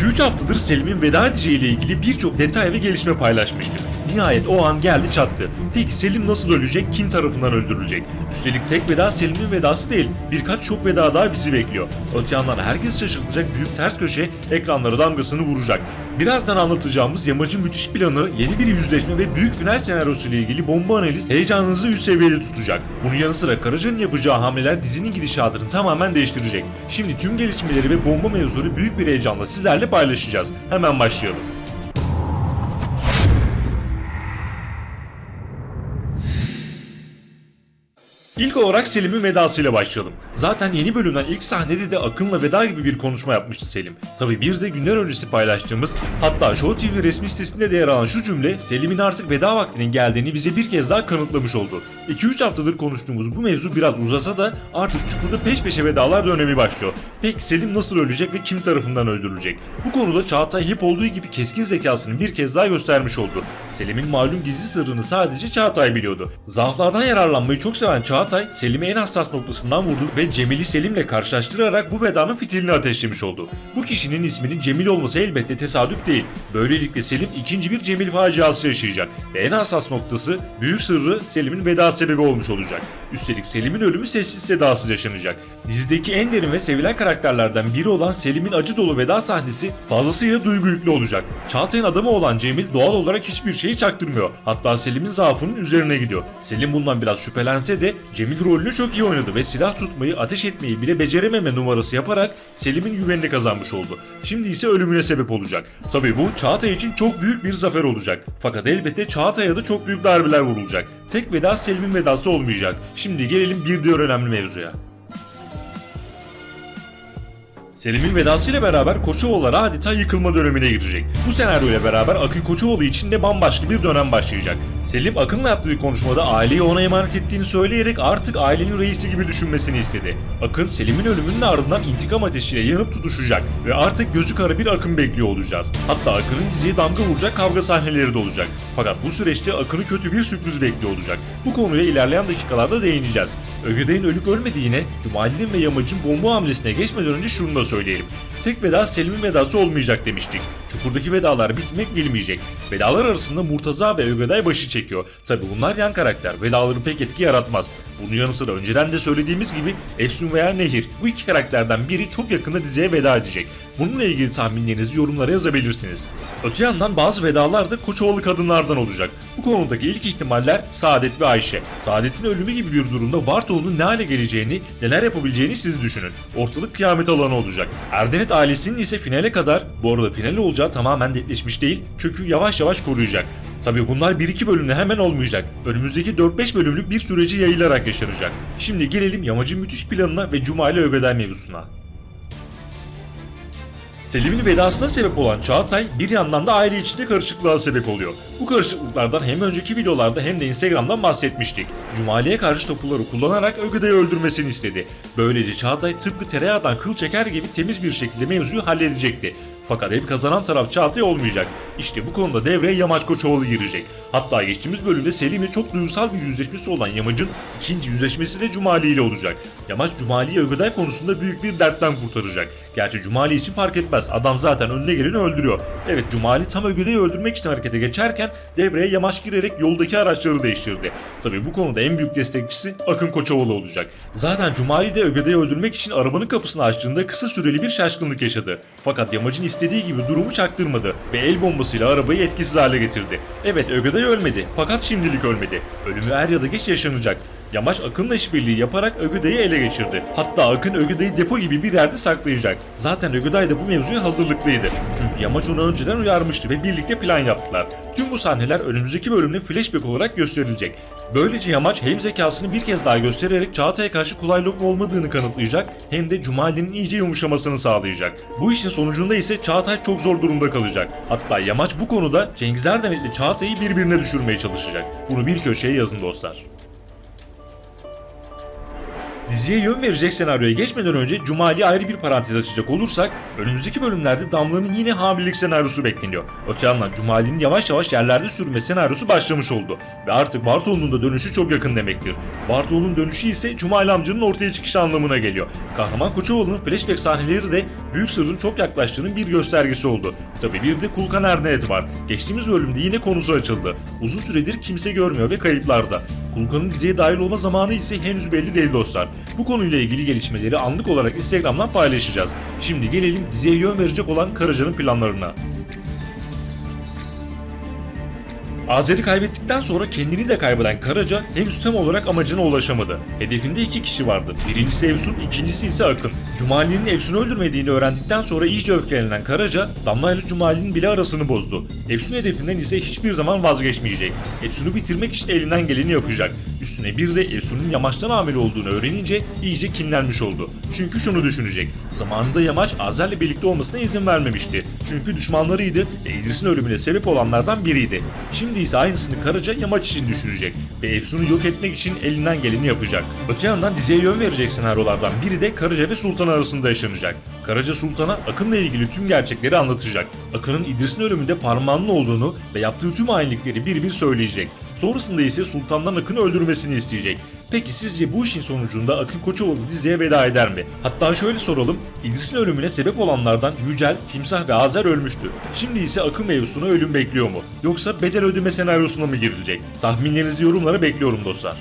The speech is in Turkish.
2-3 haftadır Selim'in veda edeceği ile ilgili birçok detay ve gelişme paylaşmıştık. Nihayet o an geldi çattı. Peki Selim nasıl ölecek, kim tarafından öldürülecek? Üstelik tek veda Selim'in vedası değil, birkaç çok veda daha bizi bekliyor. Öte yandan herkes şaşırtacak büyük ters köşe ekranlara damgasını vuracak. Birazdan anlatacağımız yamacın müthiş planı, yeni bir yüzleşme ve büyük final senaryosu ile ilgili bomba analiz heyecanınızı üst seviyede tutacak. Bunun yanı sıra Karaca'nın yapacağı hamleler dizinin gidişatını tamamen değiştirecek. Şimdi tüm gelişmeleri ve bomba mevzuları büyük bir heyecanla sizlerle paylaşacağız. Hemen başlayalım. İlk olarak Selim'in vedasıyla başlayalım. Zaten yeni bölümden ilk sahnede de Akın'la veda gibi bir konuşma yapmıştı Selim. Tabi bir de günler öncesi paylaştığımız hatta Show TV resmi sitesinde de yer alan şu cümle Selim'in artık veda vaktinin geldiğini bize bir kez daha kanıtlamış oldu. 2-3 haftadır konuştuğumuz bu mevzu biraz uzasa da artık çukurda peş peşe vedalar dönemi başlıyor. Peki Selim nasıl ölecek ve kim tarafından öldürülecek? Bu konuda Çağatay hep olduğu gibi keskin zekasını bir kez daha göstermiş oldu. Selim'in malum gizli sırrını sadece Çağatay biliyordu. Zaaflardan yararlanmayı çok seven Çağatay, Selim'i en hassas noktasından vurdu ve Cemil'i Selim'le karşılaştırarak bu vedanın fitilini ateşlemiş oldu. Bu kişinin isminin Cemil olması elbette tesadüf değil. Böylelikle Selim ikinci bir Cemil faciası yaşayacak ve en hassas noktası büyük sırrı Selim'in veda sebebi olmuş olacak. Üstelik Selim'in ölümü sessiz sedasız yaşanacak. Dizideki en derin ve sevilen karakterlerden biri olan Selim'in acı dolu veda sahnesi fazlasıyla duygu yüklü olacak. Çağatay'ın adamı olan Cemil doğal olarak hiçbir şeyi çaktırmıyor. Hatta Selim'in zaafının üzerine gidiyor. Selim bundan biraz şüphelense de Cemil rolünü çok iyi oynadı ve silah tutmayı, ateş etmeyi bile becerememe numarası yaparak Selim'in güvenini kazanmış oldu. Şimdi ise ölümüne sebep olacak. Tabii bu Çağatay için çok büyük bir zafer olacak. Fakat elbette Çağatay'a da çok büyük darbeler vurulacak. Tek veda Selim'in vedası olmayacak. Şimdi gelelim bir diğer önemli mevzuya. Selim'in vedasıyla beraber Koçovalılar adeta yıkılma dönemine girecek. Bu senaryoyla beraber Akın Koçovalı için de bambaşka bir dönem başlayacak. Selim Akın'la yaptığı konuşmada aileyi ona emanet ettiğini söyleyerek artık ailenin reisi gibi düşünmesini istedi. Akın Selim'in ölümünün ardından intikam ateşiyle yanıp tutuşacak ve artık gözü kara bir Akın bekliyor olacağız. Hatta Akın'ın diziye damga vuracak kavga sahneleri de olacak. Fakat bu süreçte Akın'ı kötü bir sürpriz bekliyor olacak. Bu konuya ilerleyen dakikalarda değineceğiz. Ögedey'in ölüp ölmediğine, Cumali'nin ve Yamac'ın bomba hamlesine geçmeden önce şunu da söyleyelim. Tek veda Selim'in vedası olmayacak demiştik. Çukurdaki vedalar bitmek bilmeyecek. Vedalar arasında Murtaza ve Ögeday başı çekiyor. Tabi bunlar yan karakter. Vedaları pek etki yaratmaz. Bunun yanı sıra önceden de söylediğimiz gibi Efsun veya Nehir bu iki karakterden biri çok yakında diziye veda edecek. Bununla ilgili tahminlerinizi yorumlara yazabilirsiniz. Öte yandan bazı vedalar da Koçovalı kadınlardan olacak. Bu konudaki ilk ihtimaller Saadet ve Ayşe. Saadet'in ölümü gibi bir durumda Vartoğlu'nun ne hale geleceğini, neler yapabileceğini siz düşünün. Ortalık kıyamet alanı olacak. Erdenet ailesinin ise finale kadar, bu arada final olacağı tamamen netleşmiş değil, kökü yavaş yavaş koruyacak. Tabii bunlar 1-2 bölümde hemen olmayacak. Önümüzdeki 4-5 bölümlük bir süreci yayılarak yaşanacak. Şimdi gelelim Yamacın müthiş planına ve Cuma ile Ögeden mevzusuna. Selim'in vedasına sebep olan Çağatay bir yandan da aile içinde karışıklığa sebep oluyor. Bu karışıklıklardan hem önceki videolarda hem de Instagram'dan bahsetmiştik. Cumali'ye karşı topuları kullanarak Ögüde'yi öldürmesini istedi. Böylece Çağatay tıpkı tereyağdan kıl çeker gibi temiz bir şekilde mevzuyu halledecekti. Fakat hep kazanan taraf Çağatay olmayacak. İşte bu konuda devreye Yamaç Koçovalı girecek. Hatta geçtiğimiz bölümde Selim'le çok duygusal bir yüzleşmesi olan Yamaç'ın ikinci yüzleşmesi de Cumali ile olacak. Yamaç Cumali'yi Ögüday konusunda büyük bir dertten kurtaracak. Gerçi Cumali için fark etmez. Adam zaten önüne geleni öldürüyor. Evet Cumali tam Ögüday'ı öldürmek için harekete geçerken devreye Yamaç girerek yoldaki araçları değiştirdi. Tabi bu konuda en büyük destekçisi Akın Koçovalı olacak. Zaten Cumali de Ögüday'ı öldürmek için arabanın kapısını açtığında kısa süreli bir şaşkınlık yaşadı. Fakat Yamaç'ın istediği gibi durumu çaktırmadı ve el bombasıyla arabayı etkisiz hale getirdi. Evet Ögüday ölmedi fakat şimdilik ölmedi. Ölümü er ya da geç yaşanacak. Yamaç Akın'la işbirliği yaparak Ögüday'ı ele geçirdi. Hatta Akın Ögüday'ı depo gibi bir yerde saklayacak. Zaten Ögüday da bu mevzuya hazırlıklıydı. Çünkü Yamaç onu önceden uyarmıştı ve birlikte plan yaptılar. Tüm bu sahneler önümüzdeki bölümde flashback olarak gösterilecek. Böylece Yamaç hem zekasını bir kez daha göstererek Çağatay'a karşı kolay lokma olmadığını kanıtlayacak hem de Cumali'nin iyice yumuşamasını sağlayacak. Bu işin sonucunda ise Çağatay çok zor durumda kalacak. Hatta Yamaç bu konuda Cengiz Erdemet'le Çağatay'ı birbirine düşürmeye çalışacak. Bunu bir köşeye yazın dostlar. Diziye yön verecek senaryoya geçmeden önce Cumali'ye ayrı bir parantez açacak olursak önümüzdeki bölümlerde Damla'nın yine hamilelik senaryosu bekleniyor. Öte yandan Cumali'nin yavaş yavaş yerlerde sürme senaryosu başlamış oldu ve artık Bartolu'nun da dönüşü çok yakın demektir. Bartolu'nun dönüşü ise Cumali amcanın ortaya çıkışı anlamına geliyor. Kahraman Koçovalı'nın flashback sahneleri de büyük sırrın çok yaklaştığının bir göstergesi oldu. Tabi bir de Kulkan Ernet var. Geçtiğimiz bölümde yine konusu açıldı. Uzun süredir kimse görmüyor ve kayıplarda. Kulkan'ın diziye dahil olma zamanı ise henüz belli değil dostlar. Bu konuyla ilgili gelişmeleri anlık olarak Instagram'dan paylaşacağız. Şimdi gelelim diziye yön verecek olan Karaca'nın planlarına. Azer'i kaybettikten sonra kendini de kaybeden Karaca henüz tam olarak amacına ulaşamadı. Hedefinde iki kişi vardı. Birincisi Efsun, ikincisi ise Akın. Cumali'nin Efsun'u öldürmediğini öğrendikten sonra iyice öfkelenen Karaca, Damla ile Cumali'nin bile arasını bozdu. Efsun hedefinden ise hiçbir zaman vazgeçmeyecek. Efsun'u bitirmek için elinden geleni yapacak. Üstüne bir de Efsun'un Yamaç'tan hamile olduğunu öğrenince iyice kinlenmiş oldu. Çünkü şunu düşünecek. Zamanında Yamaç Azer'le birlikte olmasına izin vermemişti. Çünkü düşmanlarıydı ve İdris'in ölümüne sebep olanlardan biriydi. Şimdi ise aynısını Karaca Yamaç için düşünecek ve Efsun'u yok etmek için elinden geleni yapacak. Öte yandan diziye yön verecek senaryolardan biri de Karaca ve Sultan arasında yaşanacak. Karaca Sultan'a Akın'la ilgili tüm gerçekleri anlatacak. Akın'ın İdris'in ölümünde parmağının olduğunu ve yaptığı tüm hainlikleri bir bir söyleyecek. Sonrasında ise Sultan'dan Akın'ı öldürmesini isteyecek. Peki sizce bu işin sonucunda Akın Koçovalı diziye veda eder mi? Hatta şöyle soralım. İdris'in ölümüne sebep olanlardan Yücel, Timsah ve Azer ölmüştü. Şimdi ise Akın mevzusuna ölüm bekliyor mu? Yoksa bedel ödeme senaryosuna mı girilecek? Tahminlerinizi yorumlara bekliyorum dostlar.